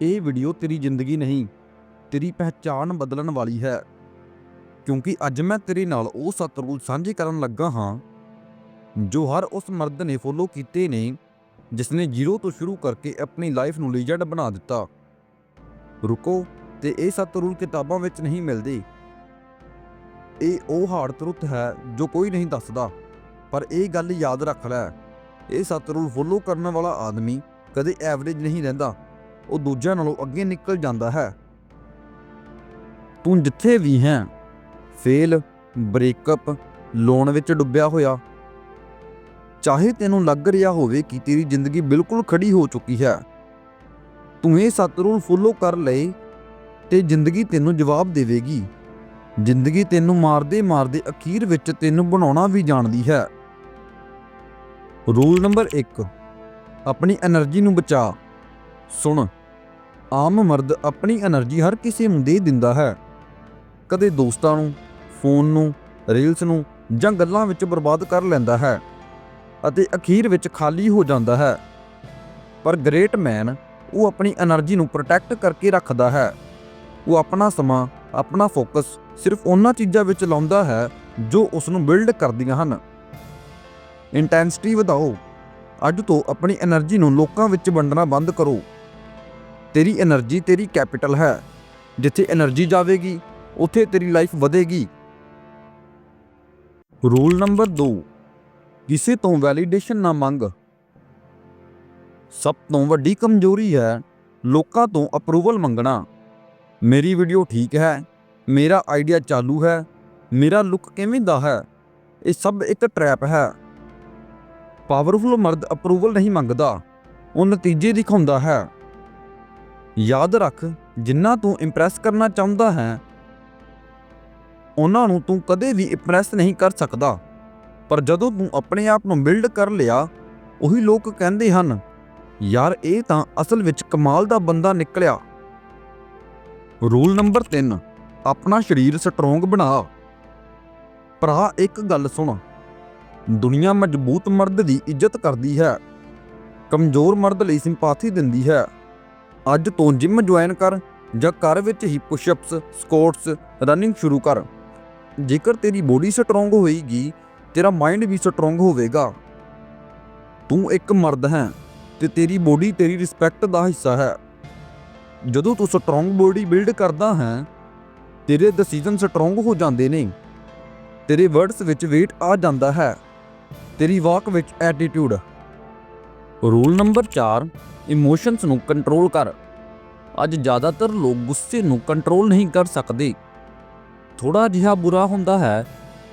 ਇਹ ਵੀਡੀਓ ਤੇਰੀ ਜ਼ਿੰਦਗੀ ਨਹੀਂ, ਤੇਰੀ ਪਹਿਚਾਣ ਬਦਲਣ ਵਾਲੀ ਹੈ। ਕਿਉਂਕਿ ਅੱਜ ਮੈਂ ਤੇਰੇ ਨਾਲ ਉਹ ਸੱਤ ਰੂਲ ਸਾਂਝੇ ਕਰਨ ਲੱਗਾ ਹਾਂ, ਜੋ ਹਰ ਉਸ ਮਰਦ ਨੇ ਫੋਲੋ ਕੀਤੇ ਨੇ ਜਿਸ ਨੇ ਜ਼ੀਰੋ ਤੋਂ ਸ਼ੁਰੂ ਕਰਕੇ ਆਪਣੀ ਲਾਈਫ ਨੂੰ ਲੀਜੈਂਡ ਬਣਾ ਦਿੱਤਾ। ਰੁਕੋ, ਤੇ ਇਹ ਸੱਤ ਰੂਲ ਕਿਤਾਬਾਂ ਵਿੱਚ ਨਹੀਂ ਮਿਲਦੇ। ਇਹ ਉਹ ਹਾਰਡ ਟਰੁੱਥ ਹੈ ਜੋ ਕੋਈ ਨਹੀਂ ਦੱਸਦਾ, ਪਰ ਇਹ ਗੱਲ ਯਾਦ ਰੱਖ ਲੈ। ਇਹ ਸੱਤ ਰੂਲ ਫੋਲੋ ਕਰਨ ਵਾਲਾ ਆਦਮੀ ਕਦੇ ਐਵਰੇਜ ਨਹੀਂ ਰਹਿੰਦਾ। ਉਹ ਦੂਜਿਆਂ ਨਾਲੋਂ ਅੱਗੇ ਨਿਕਲ ਜਾਂਦਾ ਹੈ। ਤੂੰ ਜਿੱਥੇ ਵੀ ਹੈ, ਫੇਲ, ਬ੍ਰੇਕਅਪ ਲੋਨ ਵਿੱਚ ਡੁੱਬਿਆ ਹੋਇਆ, ਚਾਹੇ ਤੈਨੂੰ ਲੱਗ ਰਿਹਾ ਹੋਵੇ ਕਿ ਤੇਰੀ ਜ਼ਿੰਦਗੀ ਬਿਲਕੁਲ ਖੜੀ ਹੋ ਚੁੱਕੀ ਹੈ, ਤੂੰ ਇਹ ਸੱਤ ਰੂਲ ਫੋਲੋ ਕਰ ਲਏ ਤੇ ਜ਼ਿੰਦਗੀ ਤੈਨੂੰ ਜਵਾਬ ਦੇਵੇਗੀ। ਜ਼ਿੰਦਗੀ ਤੈਨੂੰ ਮਾਰਦੇ ਮਾਰਦੇ ਅਖੀਰ ਵਿੱਚ ਤੈਨੂੰ ਬਣਾਉਣਾ ਵੀ ਜਾਣਦੀ ਹੈ। ਰੂਲ ਨੰਬਰ 1 ਆਪਣੀ એનર્ਜੀ ਨੂੰ ਬਚਾ। ਸੁਣ ਆਮ ਮਰਦ ਆਪਣੀ એનર્ਜੀ ਹਰ ਕਿਸੇ ਨੂੰ ਦੇ ਦਿੰਦਾ ਹੈ। ਕਦੇ ਦੋਸਤਾਂ ਨੂੰ, ਫੋਨ ਨੂੰ, ਰੀਲਸ ਨੂੰ ਜਾਂ ਗੱਲਾਂ ਵਿੱਚ ਬਰਬਾਦ ਕਰ ਲੈਂਦਾ ਹੈ ਅਤੇ ਅਖੀਰ ਵਿੱਚ ਖਾਲੀ ਹੋ ਜਾਂਦਾ ਹੈ। ਪਰ ਗ੍ਰੇਟ ਮੈਨ ਉਹ ਆਪਣੀ એનર્ਜੀ ਨੂੰ ਪ੍ਰੋਟੈਕਟ ਕਰਕੇ ਰੱਖਦਾ ਹੈ। ਉਹ ਆਪਣਾ ਸਮਾਂ, ਆਪਣਾ ਫੋਕਸ ਸਿਰਫ ਉਹਨਾਂ ਚੀਜ਼ਾਂ ਵਿੱਚ ਲਾਉਂਦਾ ਹੈ ਜੋ ਉਸ ਨੂੰ ਬਿਲਡ ਕਰਦੀਆਂ ਹਨ। ਇੰਟੈਂਸਿਟੀ ਵਧਾਓ। ਅੱਜ ਤੋਂ ਆਪਣੀ એનર્ਜੀ ਨੂੰ ਲੋਕਾਂ ਵਿੱਚ ਵੰਡਣਾ ਬੰਦ ਕਰੋ। ਤੇਰੀ એનર્ਜੀ ਤੇਰੀ ਕੈਪੀਟਲ ਹੈ। ਜਿੱਥੇ એનર્ਜੀ ਜਾਵੇਗੀ, ਉੱਥੇ ਤੇਰੀ ਲਾਈਫ ਵਧੇਗੀ। ਰੂਲ ਨੰਬਰ 2 ਕਿਸੇ ਤੋਂ ਵੈਲੀਡੇਸ਼ਨ ਨਾ ਮੰਗ। ਸਭ ਤੋਂ ਵੱਡੀ ਕਮਜ਼ੋਰੀ ਹੈ ਲੋਕਾਂ ਤੋਂ ਅਪਰੂਵਲ ਮੰਗਣਾ। ਮੇਰੀ ਵੀਡੀਓ ਠੀਕ ਹੈ, ਮੇਰਾ ਆਈਡੀਆ ਚਾਲੂ ਹੈ, ਮੇਰਾ ਲੁੱਕ ਕਿਵੇਂ ਦਾ ਹੈ, ਇਹ ਸਭ ਇੱਕ ਟਰੈਪ ਹੈ। ਪਾਵਰਫੁਲ ਮਰਦ ਅਪਰੂਵਲ ਨਹੀਂ ਮੰਗਦਾ, ਉਹ ਨਤੀਜੇ ਦਿਖਾਉਂਦਾ ਹੈ। ਯਾਦ ਰੱਖ, ਜਿੰਨਾ ਤੂੰ ਇੰਪ੍ਰੈਸ ਕਰਨਾ ਚਾਹੁੰਦਾ ਹੈ, ਉਹਨਾਂ ਨੂੰ ਤੂੰ ਕਦੇ ਵੀ ਇੰਪ੍ਰੈਸ ਨਹੀਂ ਕਰ ਸਕਦਾ। ਪਰ ਜਦੋਂ ਤੂੰ ਆਪਣੇ ਆਪ ਨੂੰ ਬਿਲਡ ਕਰ ਲਿਆ, ਉਹੀ ਲੋਕ ਕਹਿੰਦੇ ਹਨ, ਯਾਰ, ਇਹ ਤਾਂ ਅਸਲ ਵਿੱਚ ਕਮਾਲ ਦਾ ਬੰਦਾ ਨਿਕਲਿਆ। ਰੂਲ ਨੰਬਰ 3 ਆਪਣਾ ਸਰੀਰ ਸਟਰੋਂਗ ਬਣਾ। ਭਰਾ, ਇੱਕ ਗੱਲ ਸੁਣ। ਦੁਨੀਆ ਮਜ਼ਬੂਤ ਮਰਦ ਦੀ ਇੱਜ਼ਤ ਕਰਦੀ ਹੈ, ਕਮਜ਼ੋਰ ਮਰਦ ਲਈ ਸਿੰਪਾਥੀ ਦਿੰਦੀ ਹੈ। ਅੱਜ ਤੋਂ ਜਿਮ ਜੁਆਇਨ ਕਰ ਜਾਂ ਘਰ ਵਿੱਚ ਹੀ ਪੁਸ਼ਅਪਸ ਸਕੁਐਟਸ ਰਨਿੰਗ ਸ਼ੁਰੂ ਕਰ। ਜੇਕਰ ਤੇਰੀ ਬੋਡੀ ਸਟਰੋਂਗ ਹੋਏਗੀ, ਤੇਰਾ ਮਾਈਂਡ ਵੀ ਸਟਰੋਂਗ ਹੋਵੇਗਾ। ਤੂੰ ਇੱਕ ਮਰਦ ਹੈ ਤੇ ਤੇਰੀ ਬੋਡੀ ਤੇਰੀ ਰਿਸਪੈਕਟ ਦਾ ਹਿੱਸਾ ਹੈ। ਜਦੋਂ ਤੂੰ ਸਟਰੋਂਗ ਬੋਡੀ ਬਿਲਡ ਕਰਦਾ ਹੈ, ਤੇਰੇ ਡਿਸੀਜਨ ਸਟਰੋਂਗ ਹੋ ਜਾਂਦੇ ਨੇ। ਤੇਰੇ ਵਰਡਸ ਵਿੱਚ weight ਆ ਜਾਂਦਾ ਹੈ। ਤੇਰੀ ਵਾਕ ਵਿੱਚ ਐਟੀਟਿਊਡ ਰੂਲ ਨੰਬਰ 4 ਇਮੋਸ਼ਨਸ ਨੂੰ ਕੰਟਰੋਲ ਕਰ। ਅੱਜ ਜ਼ਿਆਦਾਤਰ ਲੋਕ ਗੁੱਸੇ ਨੂੰ ਕੰਟਰੋਲ ਨਹੀਂ ਕਰ ਸਕਦੇ। ਥੋੜਾ ਜਿਹਾ ਬੁਰਾ ਹੁੰਦਾ ਹੈ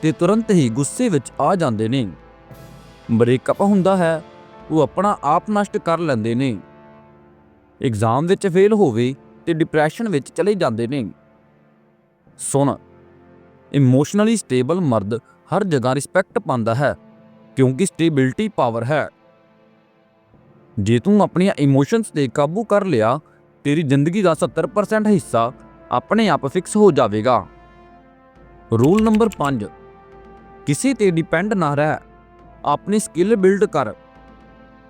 ਤੇ ਤੁਰੰਤ ਹੀ ਗੁੱਸੇ ਵਿੱਚ ਆ ਜਾਂਦੇ ਨੇ। ਬ੍ਰੇਕਅਪ ਹੁੰਦਾ ਹੈ, ਉਹ ਆਪਣਾ ਆਪ ਨਸ਼ਟ ਕਰ ਲੈਂਦੇ ਨੇ। ਐਗਜ਼ਾਮ ਵਿੱਚ ਫੇਲ ਹੋਵੇ ਤੇ ਡਿਪਰੈਸ਼ਨ ਵਿੱਚ ਚਲੇ ਜਾਂਦੇ ਨੇ। ਸੁਣ ਇਮੋਸ਼ਨਲੀ ਸਟੇਬਲ ਮਰਦ ਹਰ ਜਗ੍ਹਾ ਰਿਸਪੈਕਟ ਪਾਉਂਦਾ ਹੈ, ਕਿਉਂਕਿ ਸਟੇਬਿਲਟੀ ਪਾਵਰ ਹੈ। ਜੇ ਤੂੰ ਆਪਣੀਆਂ ਇਮੋਸ਼ਨਸ ਤੇ ਕਾਬੂ ਕਰ ਲਿਆ, ਤੇਰੀ ਜ਼ਿੰਦਗੀ ਦਾ 70% ਹਿੱਸਾ ਆਪਣੇ ਆਪ ਫਿਕਸ ਹੋ ਜਾਵੇਗਾ। ਰੂਲ ਨੰਬਰ 5 ਕਿਸੇ ਤੇ ਡਿਪੈਂਡ ਨਾ ਰਹਿ। ਆਪਣੀ ਸਕਿੱਲ ਬਿਲਡ ਕਰ।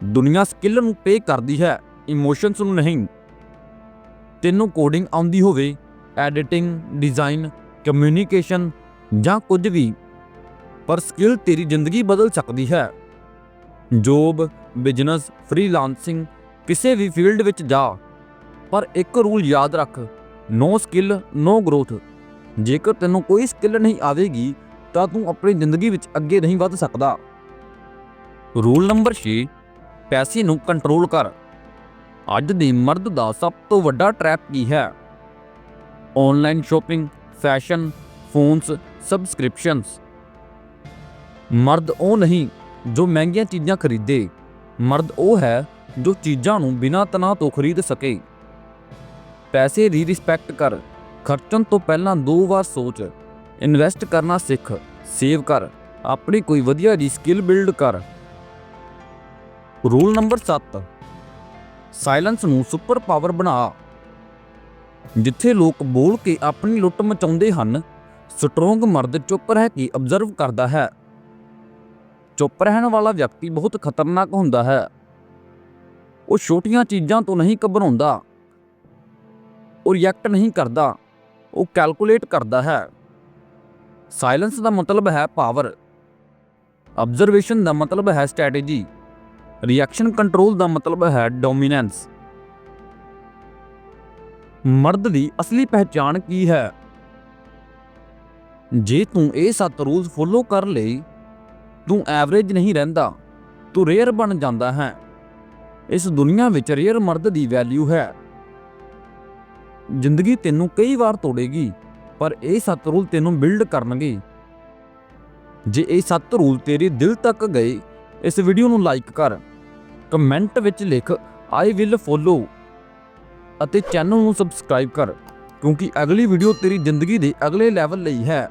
ਦੁਨੀਆ ਸਕਿੱਲ ਨੂੰ ਪੇ ਕਰਦੀ ਹੈ ਇਮੋਸ਼ਨਸ ਨੂੰ ਨਹੀਂ। ਤੈਨੂੰ ਕੋਡਿੰਗ ਆਉਂਦੀ ਹੋਵੇ ਐਡੀਟਿੰਗ ਡਿਜ਼ਾਈਨ ਕਮਿਊਨੀਕੇਸ਼ਨ ਜਾਂ ਕੁਝ ਵੀ, ਪਰ ਸਕਿੱਲ ਤੇਰੀ ਜ਼ਿੰਦਗੀ ਬਦਲ ਸਕਦੀ ਹੈ। ਜੋਬ ਬਿਜ਼ਨਸ ਫ੍ਰੀਲਾਂਸਿੰਗ ਕਿਸੇ ਵੀ ਫੀਲਡ ਵਿੱਚ ਜਾ। ਪਰ ਇੱਕ ਰੂਲ ਯਾਦ ਰੱਖ ਨੋ ਸਕਿੱਲ ਨੋ ਗਰੋਥ ਜੇਕਰ ਤੈਨੂੰ ਕੋਈ ਸਕਿੱਲ ਨਹੀਂ ਆਵੇਗੀ, ਤਾਂ ਤੂੰ ਆਪਣੀ ਜ਼ਿੰਦਗੀ ਵਿੱਚ ਅੱਗੇ ਨਹੀਂ ਵੱਧ ਸਕਦਾ। ਰੂਲ ਨੰਬਰ 6 ਪੈਸੇ ਨੂੰ ਕੰਟਰੋਲ ਕਰ। ਅੱਜ ਦੇ ਮਰਦ ਦਾ ਸਭ ਤੋਂ ਵੱਡਾ ਟ੍ਰੈਪ ਕੀ ਹੈ? Online shopping fashion phones subscriptions ਮਰਦ ਉਹ ਨਹੀਂ ਜੋ ਮਹਿੰਗੀਆਂ ਚੀਜ਼ਾਂ ਖਰੀਦੇ, ਮਰਦ ਉਹ ਹੈ ਜੋ ਚੀਜ਼ਾਂ ਨੂੰ ਬਿਨਾਂ ਤਣਾਅ ਤੋਂ ਖਰੀਦ ਸਕੇ। ਪੈਸੇ ਦੀ ਰਿਸਪੈਕਟ ਕਰ, ਖਰਚਣ ਤੋਂ ਪਹਿਲਾਂ ਦੋ ਵਾਰ ਸੋਚ ਇਨਵੈਸਟ ਕਰਨਾ ਸਿੱਖ ਸੇਵ ਕਰ, ਆਪਣੀ ਕੋਈ ਵਧੀਆ ਜੀ ਸਕਿੱਲ ਬਿਲਡ ਕਰ। ਰੂਲ ਨੰਬਰ 7 ਸਾਇਲੈਂਸ ਨੂੰ ਸੁਪਰ ਪਾਵਰ ਬਣਾ। ਜਿੱਥੇ ਲੋਕ ਬੋਲ ਕੇ ਆਪਣੀ ਲੁੱਟ ਮਚਾਉਂਦੇ ਹਨ ਸਟਰੋਂਗ ਮਰਦ ਚੁੱਪ ਰਹਿ ਕੇ ਅਬਜ਼ਰਵ ਕਰਦਾ ਹੈ। ਚੁੱਪ ਰਹਿਣ ਵਾਲਾ ਵਿਅਕਤੀ ਬਹੁਤ ਖਤਰਨਾਕ ਹੁੰਦਾ ਹੈ। ਉਹ ਛੋਟੀਆਂ ਚੀਜ਼ਾਂ ਤੋਂ ਨਹੀਂ ਘਬਰਾਉਂਦਾ। ਉਹ ਰਿਐਕਟ ਨਹੀਂ ਕਰਦਾ। ਉਹ ਕੈਲਕੂਲੇਟ ਕਰਦਾ ਹੈ। ਸਾਇਲੈਂਸ ਦਾ ਮਤਲਬ ਹੈ ਪਾਵਰ ਆਬਜ਼ਰਵੇਸ਼ਨ ਦਾ ਮਤਲਬ ਹੈ ਸਟ੍ਰੈਟੇਜੀ ਰਿਐਕਸ਼ਨ ਕੰਟਰੋਲ ਦਾ ਮਤਲਬ ਹੈ ਡੋਮੀਨੈਂਸ ਮਰਦ ਦੀ ਅਸਲੀ ਪਹਿਚਾਣ ਕੀ ਹੈ? ਜੇ ਤੂੰ ਇਹ ਸੱਤ ਰੂਲਸ ਫੋਲੋ ਕਰ ਲਈ ਤੂੰ ਐਵਰੇਜ ਨਹੀਂ ਰਹਿੰਦਾ, ਤੂੰ ਰੇਅਰ ਬਣ ਜਾਂਦਾ ਹੈ। ਇਸ ਦੁਨੀਆ ਵਿੱਚ ਰੇਅਰ ਮਰਦ ਦੀ ਵੈਲਿਊ ਹੈ। ਜ਼ਿੰਦਗੀ ਤੈਨੂੰ ਕਈ ਵਾਰ ਤੋੜੇਗੀ, ਪਰ ਇਹ ਸੱਤ ਰੂਲ ਤੈਨੂੰ ਬਿਲਡ ਕਰਨਗੇ। ਜੇ ਇਹ ਸੱਤ ਰੂਲ ਤੇਰੇ ਦਿਲ ਤੱਕ ਗਏ, ਇਸ ਵੀਡੀਓ ਨੂੰ ਲਾਈਕ ਕਰ ਕਮੈਂਟ ਵਿੱਚ ਲਿਖ ਆਈ ਵਿਲ ਫੋਲੋ ਅਤੇ ਚੈਨਲ ਨੂੰ ਸਬਸਕ੍ਰਾਈਬ ਕਰ, ਕਿਉਂਕਿ ਅਗਲੀ ਵੀਡੀਓ ਤੇਰੀ ਜ਼ਿੰਦਗੀ ਦੇ ਅਗਲੇ ਲੈਵਲ ਲਈ ਹੈ।